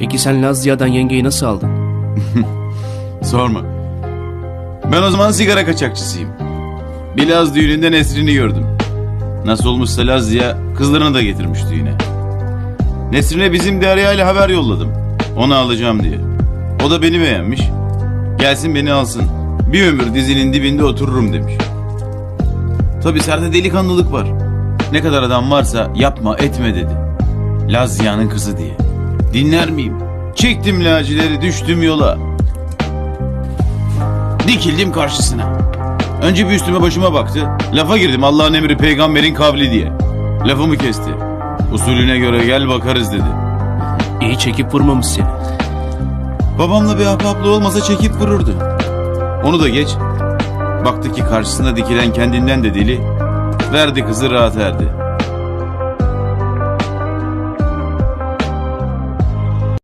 Peki sen Laz Ziya'dan yengeyi nasıl aldın? Sorma. Ben o zaman sigara kaçakçısıyım. Bir Laz düğününde Nesrin'i gördüm. Nasıl olmuşsa Laz Ziya kızlarını da getirmiş düğüne. Nesrin'e bizim Derya ile haber yolladım. Onu alacağım diye. O da beni beğenmiş. Gelsin beni alsın. Bir ömür dizinin dibinde otururum demiş. Tabi serde delikanlılık var. Ne kadar adam varsa yapma etme dedi. Laz Ziya'nın kızı diye. Dinler miyim? Çektim lacileri düştüm yola. Dikildim karşısına. Önce bir üstüme başıma baktı. Lafa girdim Allah'ın emri peygamberin kavli diye. Lafımı kesti. Usulüne göre gel bakarız dedi. İyi çekip vurmamış seni. Babamla bir ahbaplığı olmasa çekip vururdu. Onu da geç. Baktı ki karşısında dikilen kendinden de deli. Verdi kızı rahat erdi.